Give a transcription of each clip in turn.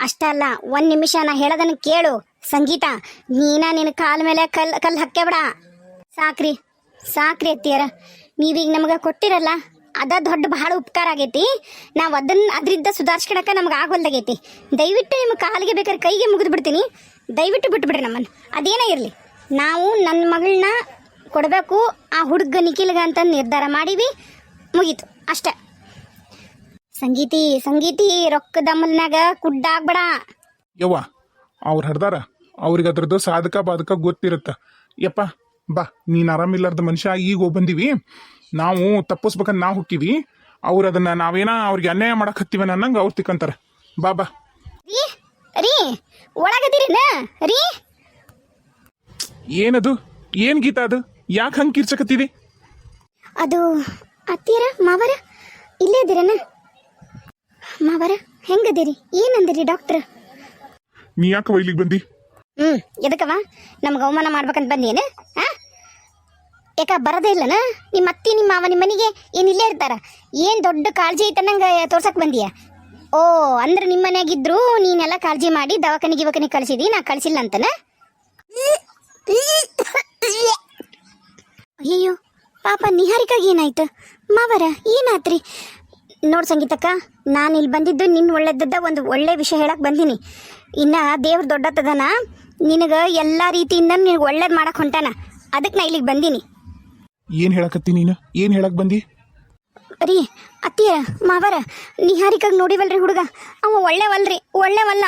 ಅಷ್ಟೇ ಅಲ್ಲ, ಒಂದ್ ನಿಮಿಷ ನಾ ಹೇಳೋದನ್ನು ಕೇಳು. ಸಂಗೀತ, ನೀನ ನಿನ್ನ ಕಾಲ ಮೇಲೆ ಕಲ್ ಕಲ್ ಹಾಕ್ಯಬೇಡ. ಸಾಕ್ರಿ ಸಾಕ್ರಿ ಅತ್ತಿಯರ. ನೀವೀಗ ನಮಗೆ ಕೊಟ್ಟಿರಲ್ಲ, ಅದ ದೊಡ್ಡ ಬಹಳ ಉಪಕಾರ ಆಗೈತಿ. ನಾವು ಅದನ್ನ ಅದರಿಂದ ಸುಧಾರಿಸ್ಕೊಳಕ ನಮ್ಗೆ ಆಗೋಲ್ದಾಗೈತಿ ದಯವಿಟ್ಟು ನಿಮ್ಮ ಕಾಲಿಗೆ ಬೇಕಾದ್ರೆ ಕೈಗೆ ಮುಗಿದು ಬಿಡ್ತೀನಿ. ದಯವಿಟ್ಟು ಬಿಟ್ಬಿಡ್ರಿ ನಮ್ಮನ್ನು ಅದೇನೇ ಇರಲಿ. ನಾವು ನನ್ನ ಮಗಳನ್ನ ಕೊಡಬೇಕು. ಆ ಹುಡುಗ ನಿಖಿಲ್ಗ ಅಂತ ನಿರ್ಧಾರ ಮಾಡೀವಿ. ಮುಗೀತು. ಅಷ್ಟೇ. ಸಂಗೀತಿ ಸಂಗೀತಿ ರೊಕ್ಕದ ಅಮಲ್ನಾಗ ಕುಡ್ಡಾಗ್ಬೇಡ ಯವ್ವ ಅವ್ರು ಹಡ್ದಾರ ಅವ್ರಿಗೆ ಅದ್ರದ್ದು ಸಾಧಕ ಬಾಧಕ ಗೊತ್ತಿರುತ್ತೆ. ಯಪ್ಪ ಬಾ ನೀನು ಆರಾಮಿಲ್ಲಾರ್ದ ಮನುಷ್ಯ ಈಗ ಹೋಗಿ ಬಂದಿವಿ. ನಾವು ತಪ್ಪಿಸ್ಬೇಕಂತ ನಾವು ಹುಟ್ಟಿವಿ ಅವ್ರು ಅದನ್ನ ನಾವೇನ ಅವ್ರಿಗೆ ಅನ್ಯಾಯ ಮಾಡಕ್ ಹತ್ತಿವ ಅನ್ನಂಗ ಅವ್ರು ತಿಕ್ಕಂತಾರ. ಬಾ ಬಾ. ರೀ ರೀ ಒಳಗದಿರಿನ? ರೀ. ಏನದು? ಏನ್ ಗೀತ ಅದು? ಯಾಕೆ ಹಂಗೆ ಕಿರ್ಚಕತ್ತಿದಿ? ಅದು ಅತ್ತೀರ ಮಾವರ ಇಲ್ಲೇ ಇದ್ದೀರನ? ಮಾವರ ಹೆಂಗದಿರಿ? ಏನಂದಿರಿ ಡಾಕ್ಟರ್? ನೀ ಯಾಕವ ಇಲ್ಲಿಗೆ ಬಂದಿ? ಹ್ಮ್ ಎದಕ್ಕವ ನಮ್ಗೆ ಅವಮಾನ ಮಾಡ್ಬೇಕಂತ ಬಂದೇನು? ಹಾಂ ಯಾಕ ಬರೋದೇ ಇಲ್ಲನ? ನಿಮ್ಮ ಅತ್ತಿ ನಿಮ್ಮ ಮಾವ ನಿಮ್ಮ ಮನೆಗೆ ಏನು ಇಲ್ಲೇ ಇರ್ತಾರ? ಏನು ದೊಡ್ಡ ಕಾಳಜಿ ಐತೆ ನಂಗೆ ತೋರ್ಸಕ್ ಬಂದಿಯ? ಓ ಅಂದ್ರೆ ನಿಮ್ಮ ಮನ್ಯಾಗಿದ್ರು ನೀನೆಲ್ಲ ಕಾಳಜಿ ಮಾಡಿ ದವಾಖಾನಿಗೆ ಯುವಕನಿಗೆ ಕಳಿಸಿದಿ ನಾ ಕಳಿಸಿಲ್ಲ ಅಂತನ? ಅಯ್ಯೋ ಪಾಪ ನಿಹಾರಿಕಾಗ ಏನಾಯ್ತು? ಮಾವರ ಏನಾತ್ರಿ? ನೋಡ್ ಸಂಗೀತಕ್ಕ ನಾನು ಇಲ್ಲಿ ಬಂದಿದ್ದು ನಿನ್ನ ಒಳ್ಳೇದದ್ದ ಒಂದು ಒಳ್ಳೆ ವಿಷಯ ಹೇಳಕ್ಕೆ ಬಂದೀನಿ. ಇನ್ನ ದೇವ್ರ ದೊಡ್ಡತ್ತದನ ನಿನಗೆ ಎಲ್ಲ ರೀತಿಯಿಂದ ನಿನಗೆ ಒಳ್ಳೇದು ಮಾಡಕ್ಕೆ ಹೊಂಟಾನ. ಅದಕ್ಕೆ ನಾ ಇಲ್ಲಿಗೆ ಬಂದೀನಿ. ಏನು ಹೇಳಕತ್ತಿ ನೀನು? ಏನು ಹೇಳಕ್ಕೆ ಬಂದಿ? ರೀ ಅತ್ತಿಯ ಮಾವರ ನಿಹಾರಿಕಾಗ ನೋಡಿವಲ್ರಿ ಹುಡುಗ? ಅವ ಒಳ್ಳೆವಲ್ರಿ ಒಳ್ಳೆವಲ್ಲ.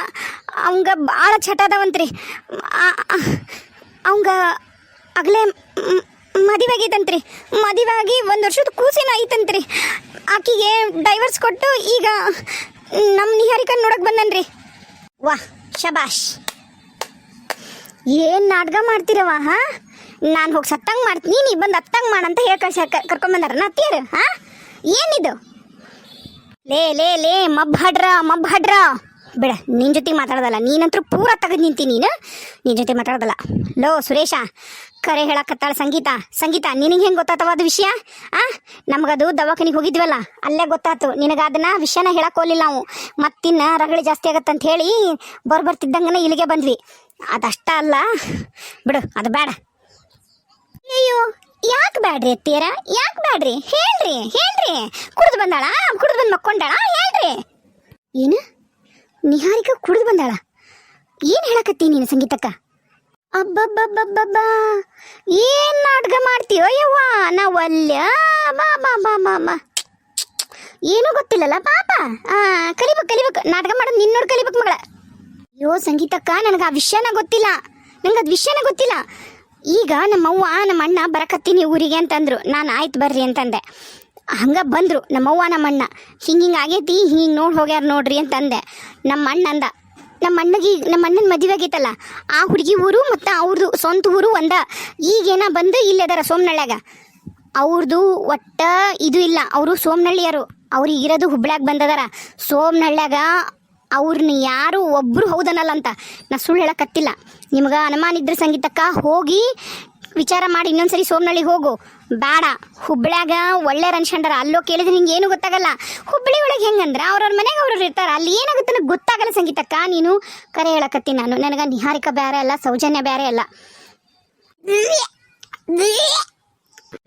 ಅವಂಗ ಭಾಳ ಚಟ ಅದಾವಂತ್ರಿ ಅವಂಗ ಅಗಲೇ ಮದುವೆ ಆಗೈತಂತ್ರಿ ಮದುವೆ ಆಗಿ ಒಂದು ವರ್ಷದ ಕೂಸಿನ ಐತಂತ್ರಿ ಆಕಿಗೆ ಡೈವರ್ಸ್ ಕೊಟ್ಟು ಈಗ ನಮ್ಮ ನಿಹಾರಿಕನ್ ನೋಡಕ್ ಬಂದನ್ರಿ. ವಾ, ಶಬಾಷ್. ಏನ್ ನಾಟಕ ಮಾಡ್ತೀರವ ಹಾ? ನಾನು ಹೋಗಿ ಸತ್ತಂಗ್ ಮಾಡ್ತೀನಿ ನೀನು ಬಂದು ಅತ್ತಂಗ್ ಮಾಡಂತ ಹೇಳಿ ಕಳ್ಸ ನಾ ನತ್ತಿಯರು ಹಾ? ಏನಿದು? ಲೇ ಲೇ ಲೇ ಮಬ್ಬ ಹಡ್ರ ಮಬ್ ಹಡ್ರ ಬಿಡ ನಿನ್ನ ಜೊತೆ ಮಾತಾಡೋದಲ್ಲ, ನೀನಂತರೂ ಪೂರ ತೆಗೆದು ನಿಂತಿ ನೀನು? ನಿನ್ನ ಜೊತೆ ಮಾತಾಡೋದಲ್ಲ. ಲೋ, ಸುರೇಶ, ಕರೆ ಹೇಳಕತ್ತಾಳ ಸಂಗೀತ. ಸಂಗೀತ, ನಿನಗೆ ಹೆಂಗೆ ಗೊತ್ತಾತವ ಅದು ವಿಷಯ? ಆ? ನಮಗದು ದವಾಖಾನಿಗೆ ಹೋಗಿದ್ವಲ್ಲ, ಅಲ್ಲೇ ಗೊತ್ತಾತು. ನಿನಗೆ ಅದನ್ನ ವಿಷಯನ ಹೋಗಲಿಲ್ಲ ನಾವು. ಮತ್ತಿನ್ನ ರಗಳಿ ಜಾಸ್ತಿ ಆಗತ್ತಂತ ಹೇಳಿ ಬರ್ ಬರ್ತಿದ್ದಂಗನ ಇಲ್ಲಿಗೆ ಬಂದ್ವಿ. ಅದಷ್ಟ ಅಲ್ಲ. ಬಿಡು, ಅದು ಬೇಡ. ಅಯ್ಯೋ ಯಾಕೆ ಬ್ಯಾಡ್ರಿ ಅತ್ತೀರ ಯಾಕೆ ಬ್ಯಾಡ್ರಿ? ಹೇಳ್ರಿ ಹೇಳ್ರಿ. ಕುಡ್ದು ಬಂದಾಳ? ಕುಡ್ದು ಬಂದು ಮಕ್ಕೊಂಡಾಳ? ಹೇಳ್ರಿ. ಏನು? ನಿಹಾರಿಕಾ ಕುಡಿದು ಬಂದಾಳ. ಏನು ಹೇಳಕತ್ತಿ ನೀನು ಸಂಗೀತಕ್ಕ? ಅಬ್ಬಬ್ಬಬ್ಬಬ್ಬಬ್ಬಾ, ಏನ್ ನಾಟಕ ಮಾಡ್ತೀಯೋ ಯವ್ವ, ನಾವು ಅಲ್ಲ, ಬಾ ಬಾ ಬಾ ಏನೂ ಗೊತ್ತಿಲ್ಲಲ್ಲ ಪಾಪ. ಕಲಿಬೇಕು ಕಲಿಬೇಕು. ನಾಟಕ ಮಾಡೋದು ನಿನ್ನ ನೋಡಿ ಕಲಿಬೇಕು ಮಗಳ. ಅಯ್ಯೋ ಸಂಗೀತಕ್ಕ, ನನಗೆ ಆ ವಿಷಯನ ಗೊತ್ತಿಲ್ಲ. ನಂಗೆ ಅದು ವಿಷಯನ ಗೊತ್ತಿಲ್ಲ. ಈಗ ನಮ್ಮವ್ವ ನಮ್ಮ ಅಣ್ಣ ಬರಕತ್ತೀನಿ ಊರಿಗೆ ಅಂತಂದ್ರು. ನಾನು ಆಯ್ತು ಬರ್ರಿ ಅಂತಂದೆ. ಹಂಗ ಬಂದರು. ನಮ್ಮವ್ವ ನಮ್ಮ ಅಣ್ಣ ಹಿಂಗೆ ಹಿಂಗೆ ಆಗೈತಿ ಹಿಂಗೆ ನೋಡಿ ಹೋಗ್ಯಾರ ನೋಡ್ರಿ ಅಂತಂದೆ. ನಮ್ಮ ಅಣ್ಣ ಅಂದ. ನಮ್ಮ ಅಣ್ಣಗೆ ನಮ್ಮ ಅಣ್ಣನ ಮದುವೆ ಆಗೈತಲ್ಲ, ಆ ಹುಡುಗಿ ಊರು ಮತ್ತು ಅವ್ರದ್ದು ಸ್ವಂತ ಊರು ಒಂದ. ಈಗೇನ ಬಂದು ಇಲ್ಲದಾರ ಸೋಮನಳ್ಳ್ಯಾಗ. ಅವ್ರದ್ದು ಒಟ್ಟ ಇದು ಇಲ್ಲ. ಅವರು ಸೋಮನಳ್ಳಿಯರು. ಅವ್ರಿಗೆ ಇರೋದು ಹುಬ್ಳ್ಯಾಗ ಬಂದದಾರ. ಸೋಮನಳ್ಳ್ಯಾಗ ಅವ್ರನ್ನ ಯಾರು ಒಬ್ರು ಹೌದನಲ್ಲ ಅಂತ. ನಾ ಸುಳ್ಳು ಹೇಳಕತ್ತಿಲ್ಲ ನಿಮ್ಗೆ ಅನುಮಾನ ಇದ್ರೆ ಸಂಗೀತಕ್ಕ ಹೋಗಿ ವಿಚಾರ ಮಾಡಿ ಇನ್ನೊಂದ್ಸರಿ ಸೋಮನಳ್ಳಿ ಹೋಗು. ಬೇಡ ಹುಬ್ಳ್ಯಾಗ ಒಳ್ಳೆ ಅನ್ಸ್ಕೊಂಡಾರ ಅಲ್ಲೋ ಕೇಳಿದ್ರೆ ನಿಂಗೆ ಏನು ಗೊತ್ತಾಗಲ್ಲ. ಹುಬ್ಳಿ ಒಳಗೆ ಹೆಂಗಂದ್ರೆ ಅವ್ರವ್ರ ಮನೆಗೆ ಅವ್ರವ್ರು ಇರ್ತಾರೆ. ಅಲ್ಲಿ ಏನಾಗುತ್ತೆ ನನಗೆ ಗೊತ್ತಾಗಲ್ಲ ಸಂಗೀತಕ್ಕ. ನೀನು ಕರೆ ಹೇಳಕತ್ತೀನಿ ನಾನು. ನನಗೆ ನಿಹಾರಿಕಾ ಬೇರೆ ಅಲ್ಲ, ಸೌಜನ್ಯ ಬೇರೆ ಅಲ್ಲ.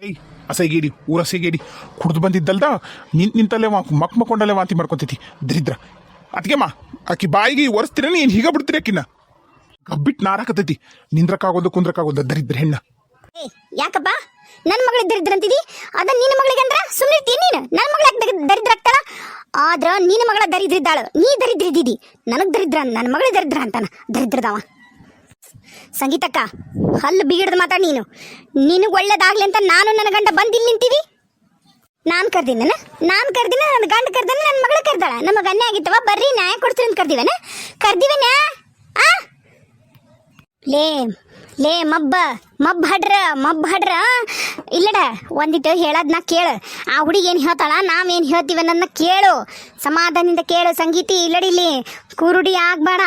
ಏಯ್ ಅಸೈಗೇಡಿ ಊರ ಅಸೈಗೇಡಿ ಕುಡ್ದು ಬಂದಿದ್ದಲ್ದ? ನಿನ್ ನಿಂತಲ್ಲೇ ವಾ ಮಕ್ ಮಕ್ಕೊಂಡಲ್ಲೇ ವಾಂತಿ ಮಾಡ್ಕೊತೈತಿ. ದರಿದ್ರ. ಅದಕ್ಕೆಮ್ಮ ಆಕಿ ಬಾಯಿಗೆ ಒರೆಸ್ತೀರ ನೀನು ಹೀಗ ಬಿಡ್ತೀರಿ ಆಕಿನ ಗಬ್ಬಿಟ್ಟು ನಾರಾಕತೈತಿ ನಿಂದ್ರಕ್ಕಾಗೋದು ಕುಂದ್ರಕ್ಕಾಗೋದು ದರಿದ್ರ ಹೆಣ್ಣ. ಯಾಕಪ್ಪ? ನನ್ನ ಮಗಳಿಗೆ ದರಿದ್ರ ಅಂತಿದಿ ಅದ ನಿನ್ನ ಮಗಳಿಗೆ ಅಂದ್ರ ಸುಮ್ಮನೆ ನೀನು? ನನ್ನ ಮಗಳ ದರಿದ್ರ ಆಗ್ತಾಳ ಆದ್ರ ನಿನ್ನ ಮಗಳ ದರಿದ್ರ ಇದ್ದಾಳ ನೀ ದರಿದ್ರ ಇದ್ದೀದಿ ನನಗ್ ದರಿದ್ರ ನನ್ನ ಮಗಳ ದರಿದ್ರ ಅಂತಾನ. ದರಿದ್ರದವ. ಸಂಗೀತಕ್ಕ, ಹಲ್ಲು ಬಿಗಿಡ್ದು ಮಾತಾಡ ನೀನು. ನಿನಗೆ ಒಳ್ಳೇದಾಗ್ಲಿ ಅಂತ ನಾನು ನನ್ನ ಗಂಡ ಬಂದು ಇಲ್ಲಿ ನಿಂತೀವಿ? ನಾನು ಕರ್ದಿನ ನಾನು ಕರ್ದಿನ ನನ್ನ ಗಂಡ ಕರ್ದನ? ನನ್ನ ಮಗಳ ಕರ್ದಾಳ? ನಮ್ಮ ಅನ್ಯ ಆಗಿತ್ತವ? ಬರ್ರಿ, ನ್ಯಾಯ ಕೊಡ್ತೀನಿ ಅಂತ ಕರ್ದಿವನ? ಕರ್ದಿವನ? ಆ? ಲೇ ಲೇ, ಮಬ್ಬ ಮಬ್ ಹಡ್ರ ಮಬ್ ಹಡ್ರ. ಇಲ್ಲಡ, ಒಂದಿಟ್ಟು ಹೇಳೋದನ್ನ ಕೇಳು. ಆ ಹುಡುಗಿ ಏನು ಹೇಳ್ತಾಳ ನಾವೇನು ಹೇಳ್ತೀವಿ ಅನ್ನೋದನ್ನ ಕೇಳು. ಸಮಾಧಾನದಿಂದ ಕೇಳು, ಸಂಗೀತಿ. ಇಲ್ಲಡಿಲಿ ಕುರುಡಿ ಆಗ್ಬೇಡ.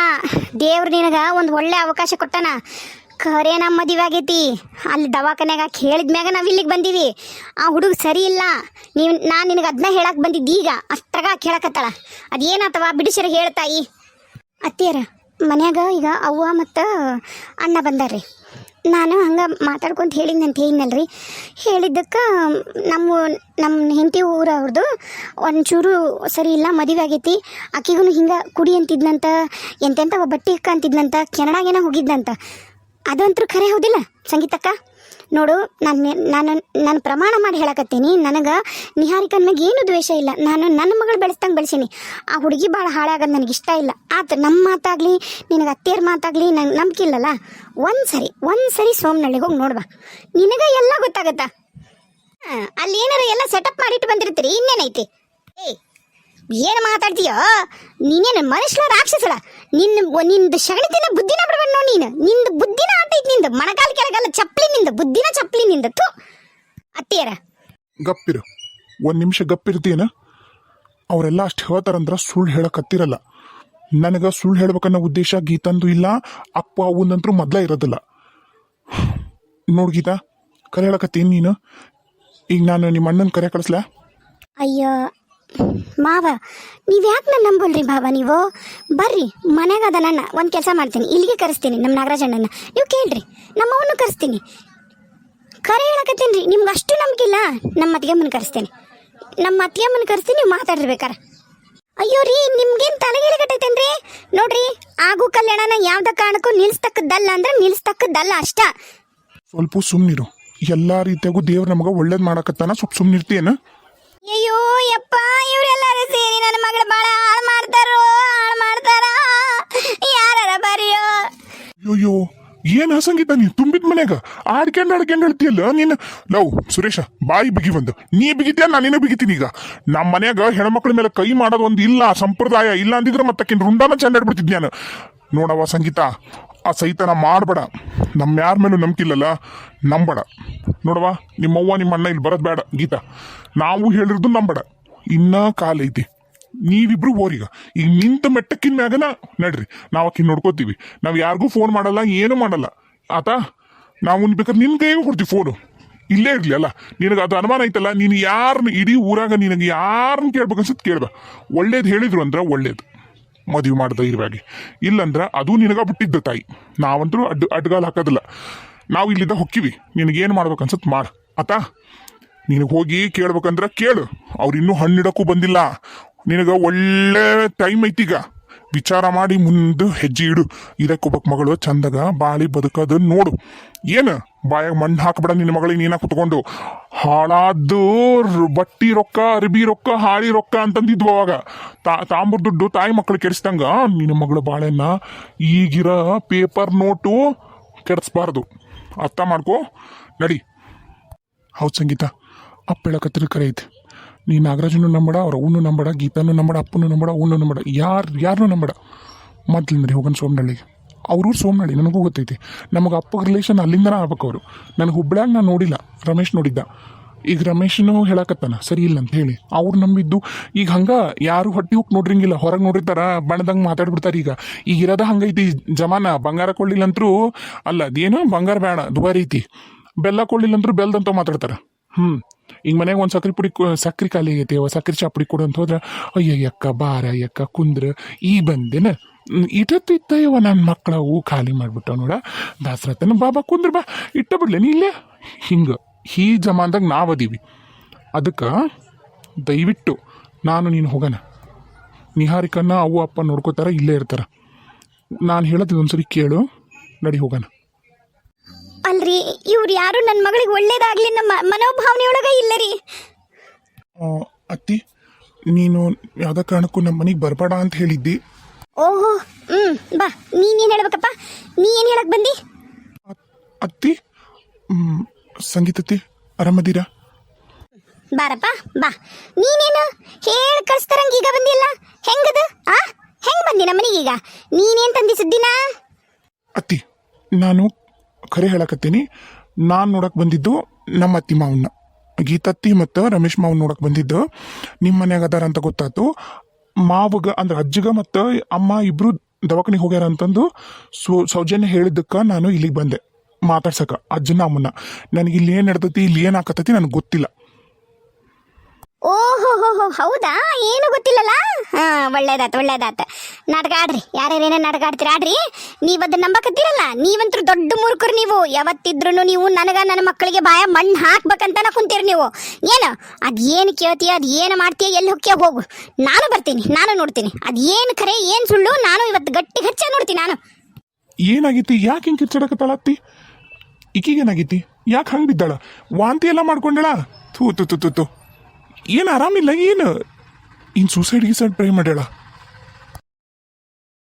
ದೇವ್ರು ನಿನಗ ಒಂದು ಒಳ್ಳೆ ಅವಕಾಶ ಕೊಟ್ಟನ. ಖರೆ ನಮ್ಮ ಮದುವೆ ಆಗೈತಿ. ಅಲ್ಲಿ ದವಾಖಾನೆಗೆ ಕೇಳಿದ ಮ್ಯಾಗ ನಾವು ಇಲ್ಲಿಗೆ ಬಂದೀವಿ. ಆ ಹುಡುಗ ಸರಿ ಇಲ್ಲ. ನೀವು, ನಾನು ನಿನಗೆ ಅದನ್ನ ಹೇಳಕ್ಕೆ ಬಂದಿದ್ದೀಗ ಈಗ. ಅಷ್ಟ್ರಾಗ ಕೇಳಕತ್ತಾಳ. ಅದೇನಾತವ? ಬಿಡಿಸಿರ ಹೇಳ್ತಾಯಿ ಅತ್ತಿಯರ. ಮನ್ಯಾಗ ಈಗ ಅವ್ವ ಮತ್ತು ಅಣ್ಣ ಬಂದಾರ್ರಿ. ನಾನು ಹಂಗೆ ಮಾತಾಡ್ಕೊಂತ ಹೇಳಿದ್ನಂತ ರೀ ಹೇಳಿದ್ದಕ್ಕೆ ನಮ್ಮ ನಮ್ಮ ಹೆಂಡತಿ ಊರು ಅವ್ರದ್ದು ಒಂಚೂರು ಸರಿ ಇಲ್ಲ ಮದುವೆ ಆಗೈತಿ. ಆಕಿಗೂ ಹಿಂಗೆ ಕುಡಿ ಅಂತಿದ್ನಂತ ಎಂತೆಂಥ ಬಟ್ಟೆ ಅಕ್ಕ ಅಂತಿದ್ನಂತ, ಕೆನಡಾಗೇನೋ ಹೋಗಿದ್ನಂತ. ಅದಂತರೂ ಖರೆ ಹೌದಿಲ್ಲ, ಸಂಗೀತಕ್ಕ? ನೋಡು, ನಾನು ನಾನು ನಾನು ಪ್ರಮಾಣ ಮಾಡಿ ಹೇಳಕತ್ತೀನಿ. ನನಗೆ ನಿಹಾರಿಕನ್ ಮ್ಯಾಗ ಏನು ದ್ವೇಷ ಇಲ್ಲ. ನಾನು ನನ್ನ ಮಗಳು ಬೆಳೆಸ್ದಂಗೆ ಬೆಳೆಸೀನಿ. ಆ ಹುಡುಗಿ ಭಾಳ ಹಾಳಾಗೋದು ನನಗೆ ಇಷ್ಟ ಇಲ್ಲ. ಆತ ನಮ್ಮ ಮಾತಾಗಲಿ, ನಿನಗೆ ಅತ್ತೆಯರ ಮಾತಾಗಲಿ, ನಂಗೆ ನಂಬಿಕೆ ಇಲ್ಲಲ್ಲ? ಒಂದು ಸರಿ ಒಂದು ಸರಿ ಸೋಮನಳ್ಳಿಗೆ ಹೋಗಿ ನೋಡ್ಬಾ. ನಿನಗೆ ಎಲ್ಲ ಗೊತ್ತಾಗತ್ತಾ? ಅಲ್ಲಿ ಏನಾರ ಎಲ್ಲ ಸೆಟಪ್ ಮಾಡಿಟ್ಟು ಬಂದಿರ್ತೀರಿ, ಇನ್ನೇನೈತಿ? ಏಯ್ ಏನು ಮಾತಾಡ್ತೀಯೋ? ನೀನೇನು ಮನುಷ್ಯ ರಾಕ್ಷಸಳ? ನಿನ್ನ ನಿಂದು ಶಗಣಿತಿನ ಬುದ್ಧಿನ ಬಿಡಬೇಡ ನೋಡಿ ನೀನು. ನಿಂದು ಬುದ್ಧಿನ ಆಟೈತಿ ನಿಂದು. ಮಣಕಾಲ್ ಕೆಳಗಲ್ಲ ಚಪ್ಪಲಿ ನಿಂದು. ಬುದ್ಧಿನ ಚಪ್ಪಲಿ ನಿಂದ. ತು ಅತ್ತಿಯರ. ಗಪ್ಪಿರು. ಒಂದು ನಿಮಿಷ ಗಪ್ಪಿರ್ತೀನ? ಅವರೆಲ್ಲ ಅಷ್ಟು ಹೇಳ್ತಾರಂದ್ರ ಸುಳ್ಳು ಹೇಳಕತ್ತಿರಲ್ಲ ನನಗೆ ಸುಳ್ಳು ಹೇಳ್ಬೇಕನ್ನೋ ಉದ್ದೇಶ ಗೀತಂದು ಇಲ್ಲ. ಅಪ್ಪ ಅವನಂತರೂ ಮೊದಲೇ ಇರೋದಿಲ್ಲ. ನೋಡು ಗೀತಾ ಕರೆ ಹೇಳಕತ್ತೀನಿ ನೀನು. ಈಗ ನಾನು ನಿಮ್ಮ ಅಣ್ಣನ ಕರೆ ಕಳಿಸ್ಲಾ? ಅಯ್ಯೋ ಮಾವ, ನೀವು ಯಾಕೆ ನನ್ನ ನಂಬಲ್ರಿ ಬಾವ ನೀವು? ಬರ್ರಿ, ಮನ್ಯಾಗ ಅದ ನನ್ನ, ಒಂದು ಕೆಲಸ ಮಾಡ್ತೀನಿ. ಇಲ್ಲಿಗೆ ಕರೆಸ್ತೀನಿ ನಮ್ಮ ನಾಗರಾಜಣ್ಣನ ನೀವು ಕೇಳ್ರಿ ನಮ್ಮವನ್ನು ಕರೆಸ್ತೀನಿ. ಕರೆ ಹೇಳಕತ್ತೀನಿ ರೀ ನಿಮ್ಗೆ ಅಷ್ಟು ನಂಬಿಕೆ ಇಲ್ಲ? ನಮ್ಮ ಅತ್ತಿಗೆಮ್ಮನ ಕರೆಸ್ತೇನೆ. ನಮ್ಮ ಅತ್ತಿಗೆಮ್ಮನ ಕರೆಸ್ತೀನಿ, ನೀವು ಮಾತಾಡಿರ್ಬೇಕಾರೆ. ಅಯ್ಯೋ ರೀ, ನಿಮ್ಗೇನು ತಲೆಗಿಳಿ ಕಟ್ಟೈತೇನ್ರಿ ನೋಡ್ರಿ, ಆಗು ಕಲ್ಯಾಣನ ಯಾವ್ದ ಕಾರಣಕ್ಕೂ ನಿಲ್ಸ್ತಕ್ಕದ್ದಲ್ಲ ಅಂದ್ರೆ ನಿಲ್ಸ್ತಕ್ಕದ್ದಲ್ಲ ಅಷ್ಟ. ಸ್ವಲ್ಪ ಸುಮ್ಮನಿರು ಎಲ್ಲ ರೀತಿಯಾಗೂ ದೇವ್ರು ನಮಗೆ ಒಳ್ಳೇದು ಮಾಡಕತ್ತಾನ, ಸ್ವಲ್ಪ ಸುಮ್ಮನಿರ್ತೀಯನ ಅಯ್ಯೋ ಯಪ್ಪ, ಇವರೆಲ್ಲರೂ ಸೇರಿ ನನ್ನ ಮಗಳ ಬಾಳ ಹಾಳು ಮಾಡ್ತಾರೋ, ಹಾಳು ಮಾಡ್ತಾರ? ಯಾರ ಬರೆಯೋ? ಅಯ್ಯೋ ಏನ್ ಸಂಗೀತ ನೀನ್ ತುಂಬಿದ ಮನ್ಯಾಗ? ಆಡ್ಕೊಂಡ್ ಆಡ್ಕೊಂಡ್ ಹೇಳ್ತೀಯಲ್ಲ ನೀನು? ಲವ್, ಸುರೇಶ, ಬಾಯಿ ಬಿಗಿ ಬಂದು. ನೀ ನಾನು ನಾನೇನು ಬಿಗಿತೀನಿ ಈಗ. ನಮ್ಮ ಮನ್ಯಾಗ ಹೆಣ್ಮಕ್ಳ ಮೇಲೆ ಕೈ ಮಾಡೋದು ಒಂದು ಇಲ್ಲ, ಸಂಪ್ರದಾಯ ಇಲ್ಲ ಅಂದಿದ್ರೆ ಮತ್ತೆ ರುಂಡಾನ ಚಂದ ಇಡ್ಬಿಡ್ತಿದ್ ನಾನು? ನೋಡವ ಸಂಗೀತ. ಆ ಸೈತನ ಮಾಡಬೇಡ. ನಮ್ಮ ಯಾರ ಮೇಲೂ ನಂಬಿಕಿಲ್ಲಲ್ಲ ನಂಬಡ. ನೋಡವ ನಿಮ್ಮವ್ವ ನಿಮ್ಮ ಅಣ್ಣ ಇಲ್ಲಿ ಬರೋದು ಬೇಡ, ಗೀತ. ನಾವು ಹೇಳಿರೋದು ನಂಬಡ. ಇನ್ನ ಕಾಲ ಐತಿ. ನೀವಿಬ್ರು ಓರಿಗ ಈಗ ನಿಂತ ಮೆಟ್ಟಕ್ಕಿನ ಮ್ಯಾಗನ ನಡ್ರಿ. ನಾವು ಅಕ್ಕಿ ನೋಡ್ಕೋತೀವಿ. ನಾವು ಯಾರಿಗೂ ಫೋನ್ ಮಾಡಲ್ಲ, ಏನು ಮಾಡಲ್ಲ. ಆತ? ನಾವು ಬೇಕಾದ್ರೆ ನಿನ್ ಕೈಗೆ ಕೊಡ್ತೀವಿ ಫೋನು ಇಲ್ಲೇ ಇರಲಿ, ಅಲ್ಲ? ನಿನಗೆ ಅದು ಅನುಮಾನ ಐತಲ್ಲ, ನೀನು ಯಾರನ್ನ ಇಡೀ ಊರಾಗ ನಿನಗೆ ಯಾರನ್ನ ಕೇಳ್ಬೇಕನ್ಸತ್ ಕೇಳ್ಬ. ಒಳ್ಳೇದು ಹೇಳಿದ್ರು ಅಂದ್ರೆ ಒಳ್ಳೇದು. ಮದುವೆ ಮಾಡಿ ಧೈರ್ಯವಾಗಿ ಇಲ್ಲಂದ್ರೆ ಅದು ನಿನಗ ಬಿಟ್ಟಿದ್ದ ತಾಯಿ. ನಾವಂತರೂ ಅಡ್ಡ ಅಡ್ಗಾಲು ಹಾಕೋದಿಲ್ಲ. ನಾವು ಇಲ್ಲಿದ್ದ ಹೊಕ್ಕಿವಿ. ನಿನಗೇನು ಮಾಡ್ಬೇಕನ್ಸತ್ ಮಾಡು. ಆತ, ನಿನಗೆ ಹೋಗಿ ಕೇಳ್ಬೇಕಂದ್ರೆ ಕೇಳು. ಅವ್ರು ಇನ್ನೂ ಹಣ್ಣಿಡಕ್ಕೂ ಬಂದಿಲ್ಲ. ನಿನಗೆ ಒಳ್ಳೆ ಟೈಮ್ ಐತೀಗ. ವಿಚಾರ ಮಾಡಿ ಮುಂದೆ ಹೆಜ್ಜೆ ಇಡು. ಇದಕ್ಕೊಬ್ಬಕ್ ಮಗಳು ಚಂದಗ ಬಾಳಿ ಬದುಕೋದು ನೋಡು. ಏನು, ಬಾಯಾಗ ಮಣ್ಣು ಹಾಕ್ಬೇಡ ನಿನ್ನ ಮಗಳಿಗೆ ನೀನ ಕುತ್ಕೊಂಡು. ಹಾಳಾದ್ದು ಬಟ್ಟಿ ರೊಕ್ಕ, ಅರಬಿ ರೊಕ್ಕ, ಹಾಳಿ ರೊಕ್ಕ ಅಂತಂದಿದ್ವು ಅವಾಗ. ತಾ ತಾಂಬರ್ ದುಡ್ಡು ತಾಯಿ ಮಕ್ಕಳು ಕೆಡಿಸ್ದಂಗ ನಿನ್ನ ಮಗಳು ಬಾಳೆನ್ನ ಈಗಿರ ಪೇಪರ್ ನೋಟು ಕೆಡಿಸ್ಬಾರ್ದು. ಅರ್ಥ ಮಾಡ್ಕೊ. ನಡಿ. ಹೌದು ಸಂಗೀತ ಅಪ್ಪ ಹೇಳಕತ್ತಿರ ಕರೆ ಐತೆ. ನೀ ನಾಗರಾಜನು ನಂಬಡ, ಅವ್ರ ಅವನು ನಂಬಡ, ಗೀತಾನು ನಂಬಡ, ಅಪ್ಪನು ನಂಬಡ ಅವನು ನಂಬಡ, ಯಾರು ಯಾರನ್ನೂ ನಂಬಡ. ಮನೆ ಹೋಗನ್ ಸೋಮನಹಳ್ಳಿಗೆ ಅವ್ರೂರು ಸೋಮನಹಳ್ಳಿ ನನಗೂ ಗೊತ್ತೈತಿ. ನಮಗೆ ಅಪ್ಪಗೆ ರಿಲೇಷನ್ ಅಲ್ಲಿಂದನೇ ಆಗ್ಬೇಕು ಅವರು. ನನಗೆ ಹುಬ್ಳ್ಯಾಗ ನಾನು ನೋಡಿಲ್ಲ, ರಮೇಶ್ ನೋಡಿದ್ದ. ಈಗ ರಮೇಶನು ಹೇಳಕತ್ತಾನ, ಸರಿ ಇಲ್ಲ ಅಂತ ಹೇಳಿ. ಅವ್ರು ನಂಬಿದ್ದು, ಈಗ ಹಂಗೆ ಯಾರು ಹೊಟ್ಟೆ ಹೋಗಿ ನೋಡ್ರಿಂಗಿಲ್ಲ, ಹೊರಗೆ ನೋಡಿರ್ತಾರ, ಬಣ್ಣದಂಗೆ ಮಾತಾಡ್ಬಿಡ್ತಾರೆ ಈಗ. ಈಗ ಇರೋದ ಹಂಗೈತಿ, ಜಮಾನ, ಬಂಗಾರ ಕೊಳ್ಳಿಲ್ಲಂತ್ರೂ ಅಲ್ಲ, ಅದೇನು ಬಂಗಾರ ಬೇಡ ದುಬಾರಿ ಐತಿ. ಬೆಲ್ಲ ಕೊಳ್ಳಿಲ್ಲಂತ್ರೂ ಬೆಲ್ದಂತ ಮಾತಾಡ್ತಾರ. ಹ್ಮ್. ಈಗ ಮನೆಗೆ ಒಂದು ಸಕ್ರೆ ಪುಡಿ ಸಕ್ರೆ ಖಾಲಿ ಆಗೈತಿ ಸಕ್ರೆ ಚಾಪುಡಿ ಕೊಡು ಅಂತ ಹೋದ್ರ, ಅಯ್ಯಯ್ಯಕ್ಕ ಬಾರ ಅಯ್ಯಕ್ಕ ಕುಂದ್ರ, ಈ ಬಂದೇನ? ಇಟ್ಟತ್ತು ಇವ ನನ್ನ ಮಕ್ಕಳವು ಖಾಲಿ ಮಾಡಿಬಿಟ್ಟ ನೋಡ. ದಾಸರತನ ಬಾಬಾ ಕುಂದ್ರ ಬಾ ಇಟ್ಟ ಬಿಡ್ಲೇನಿ ಇಲ್ಲೇ? ಹಿಂಗೆ ಈ ಜಮಾನ್ದಾಗ ನಾವು ಅದೀವಿ. ಅದಕ್ಕೆ ದಯವಿಟ್ಟು ನಾನು ನೀನು ಹೋಗೋಣ. ನಿಹಾರಿಕನ್ನ ಅವ್ವ ಅಪ್ಪ ನೋಡ್ಕೋತಾರ ಇಲ್ಲೇ ಇರ್ತಾರ. ನಾನು ಹೇಳೋದು ಒಂದ್ಸರಿ ಕೇಳು ನಡಿ ಹೋಗೋಣ. ಅಲ್ರಿ ಇವ್ರು ಯಾರು ನನ್ನ ಮಗಳಿಗೆ ಒಳ್ಳೇದಾಗ್ಲಿ ನಮ್ಮ ಮನೋಭಾವನೆ ಒಳಗ ಇಲ್ಲ ರೀ. ಅತ್ತಿ ನೀನು ಯಾವುದೇ ಕಾರಣಕ್ಕೂ ನಮ್ಮ ಮನೆಗೆ ಬರಬೇಡ ಅಂತ ಹೇಳಿದ್ದಿ. ಓಹೋ ಹ್ಮ್ ಬಾ. ನೀನೇನ್ ಹೇಳ್ಬೇಕಪ್ಪ? ನೀ ಏನ್ ಹೇಳಕ್ ಬಂದಿ? ಅತ್ತಿ ಸಂಗೀತತ್ತಿ ಆರಾಮದೀರಾ? ಬಾರಪ್ಪ ಬಾ. ನೀನೇನು? ಹೇಳಿ ಕಳಿಸ್ತಾರಂಗ ಈಗ ಬಂದಿಲ್ಲ. ಹೆಂಗದ? ಆ? ಹೆಂಗ್ ಬಂದಿ ನಮ್ಮನಿಗೀಗ ನೀನೇನ್ ತಂದಿ ಸುದ್ದಿನ? ಅತ್ತಿ ನಾನು ಖರೆ ಹೇಳಕತ್ತೀನಿ. ನಾನು ನೋಡಕ್ ಬಂದಿದ್ದು ನಮ್ಮ ಅತ್ತಿ ಮಾವನ್ನ. ಗೀತತ್ತಿ ಮತ್ತು ರಮೇಶ್ ಮಾವನ್ ನೋಡಕ್ ಬಂದಿದ್ದು. ನಿಮ್ಮ ಮನ್ಯಾಗ ಅದಾರ ಅಂತ ಗೊತ್ತಾತು ಮಾವಗ, ಅಂದ್ರೆ ಅಜ್ಜಗ ಮತ್ತು ಅಮ್ಮ ಇಬ್ರು ದವಾಖಾನಿಗೆ ಹೋಗ್ಯಾರ ಅಂತಂದು ಸೌ, ಸೌಜನ್ಯ ಹೇಳಿದ್ದಕ್ಕೆ ನಾನು ಇಲ್ಲಿಗೆ ಬಂದೆ ಮಾತಾಡ್ಸಕ, ಅಜ್ಜನ ಅಮ್ಮನ. ನನಗೆ ಇಲ್ಲಿ ಏನು ನಡ್ತೈತಿ, ಇಲ್ಲಿ ಏನು ಆಕತೈತಿ ನನಗೆ ಗೊತ್ತಿಲ್ಲ. ಓಹೋ ಹೌದಾ? ಏನು ಗೊತ್ತಿಲ್ಲಲ್ಲ? ಹಾ ಒಳ್ಳೇದಾತ ಒಳ್ಳೇದಾತ ನಾಟಕ ಆಡ್ರಿ. ಯಾರ್ಯಾರೇನೇ ನಾಟಕ ಆಡ್ತೀರಿ, ಆಡ್ರಿ. ನೀವು ಅದನ್ನ ನಂಬಕತ್ತೀರಲ್ಲ? ನೀವಂತೂ ದೊಡ್ಡ ಮೂರ್ಖರು ನೀವು. ಯಾವತ್ತಿದ್ರು ನೀವು ನನಗ ನನ್ನ ಮಕ್ಕಳಿಗೆ ಬಾಯ ಮಣ್ಣು ಹಾಕ್ಬೇಕಂತನ ಕುಂತೀರಿ ನೀವು. ಏನು? ಅದು ಏನು ಕೇಳ್ತೀಯ ಅದು ಏನು ಮಾಡ್ತೀಯ, ಎಲ್ಲಿ ಹೊಕ್ಕಿಯ ಹೋಗು. ನಾನು ಬರ್ತೀನಿ, ನಾನು ನೋಡ್ತೀನಿ. ಅದು ಏನು ಖರೆ ಏನು ಸುಳ್ಳು, ನಾನು ಇವತ್ತು ಗಟ್ಟಿ ಹಚ್ಚ ನೋಡ್ತೀನಿ ನಾನು. ಏನಾಗಿತ್ತು ಯಾಕೆ ಹಿಂಗೆ ಕಿರ್ಚಾಡಕತ್ತಾಳ ಅತ್ತಿ ಈಕಿಗೇನಾಗೈತಿ? ಯಾಕೆ ಹಂಗೆ ಬಿದ್ದಾಳ? ವಾಂತಿ ಎಲ್ಲ ಮಾಡ್ಕೊಂಡಳ? ಥೂ ತು ತು ತು ಏನು ಆರಾಮಿಲ್ಲ ಏನು? ಇನ್ನು ಸೂಸೈಡ್ ಗೀಸೈಡ್ ಟ್ರೈ ಮಾಡ್ಯಾಳ.